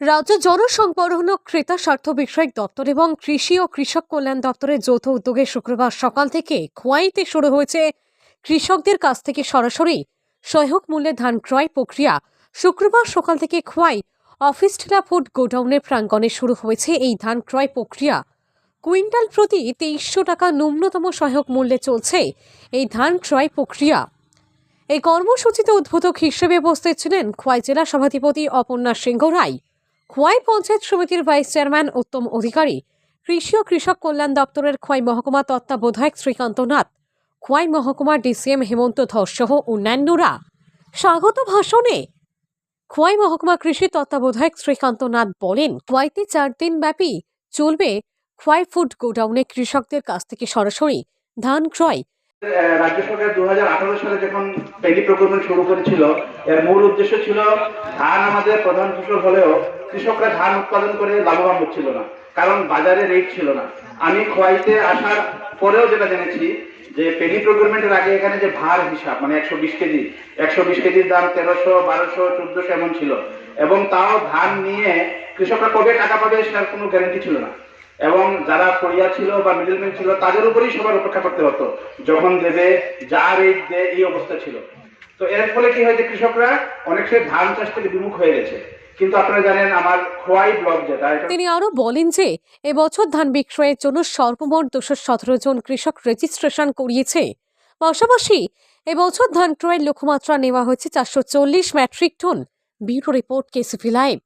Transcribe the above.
রাজ্য জনসংবরণ ও ক্রেতা স্বার্থ বিষয়ক দপ্তর এবং কৃষি ও কৃষক কল্যাণ দপ্তরের যৌথ উদ্যোগে শুক্রবার সকাল থেকে খোয়াইতে শুরু হয়েছে। কৃষকদের কাছ থেকে সরাসরি সহায়ক মূল্যে ধান ক্রয় প্রক্রিয়া। শুক্রবার সকাল থেকে খোয়াই অফিস টিলা ফুড গোডাউনের প্রাঙ্গণে শুরু হয়েছে এই ধান ক্রয় প্রক্রিয়া। কুইন্টাল প্রতি তেইশশো টাকা ন্যূনতম সহায়ক মূল্যে চলছে এই ধান ক্রয় প্রক্রিয়া। এই কর্মসূচিতে উদ্বোধক হিসেবে উপস্থিত ছিলেন খোয়াই জেলা সভাধিপতি অপর্ণা সিংহ রায়। খোয়াই পঞ্চায়েত সমিতির ভাইস চেয়ারম্যান উত্তম অধিকারী, কৃষি ও কৃষক কল্যাণ দপ্তরের খোয়াই মহকুমা তত্ত্বাবধায়ক শ্রীকান্ত নাথ, খোয়াই মহকুমার ডিসিএম হেমন্ত ধর সহ অন্যান্যরা। স্বাগত ভাষণে খোয়াই মহকুমা কৃষি তত্ত্বাবধায়ক শ্রীকান্ত নাথ বলেন, খোয়াইতে চার দিন ব্যাপী চলবে খোয়াই ফুড গোডাউনে কৃষকদের কাছ থেকে সরাসরি ধান ক্রয় রাজ্য সরকার দু সালে যখন পেডি প্রকল্প শুরু করেছিল, এর মূল উদ্দেশ্য ছিল ধান আমাদের প্রধান ফসল হলেও কৃষকরা ধান উৎপাদন করে লাভবান হচ্ছিল না, কারণ বাজারে রেট ছিল না। আমি খোয়াইতে আসার পরেও যেটা জেনেছি, যে পেডি প্রকুরমেন্টের আগে এখানে যে ভার হিসাব মানে একশো বিশ কেজি, একশো বিশ কেজির দাম তেরোশো, বারোশো, চোদ্দশো এমন ছিল। এবং তাও ধান নিয়ে কৃষকরা কবে টাকা পাবে সেটার কোনো গ্যারান্টি ছিল না। এবং যারা করিয়া ছিল বা মিডলম্যান ছিল, তাদের উপরেই সবার অপেক্ষা করতে হতো, যখন দেবে যা রেট দেয় এই অবস্থা ছিল। তো এর ফলে কি হয়েছে কৃষকরা? অনেক সময় ধান চাষ থেকে বিমুখ হয়ে গেছে। কিন্তু আপনারা জানেন, আমার খোয়াই ব্লক যেটা তিনি আরও বলেন যে এবছর ধান বিক্রয়ের জন্য সর্বমোট দুশো সতেরো জন কৃষক রেজিস্ট্রেশন করিয়েছে। পাশাপাশি এবছর ধান ক্রয়ের লক্ষ্যমাত্রা নেওয়া হয়েছে চারশো চল্লিশ metric ton bureau report KCP live.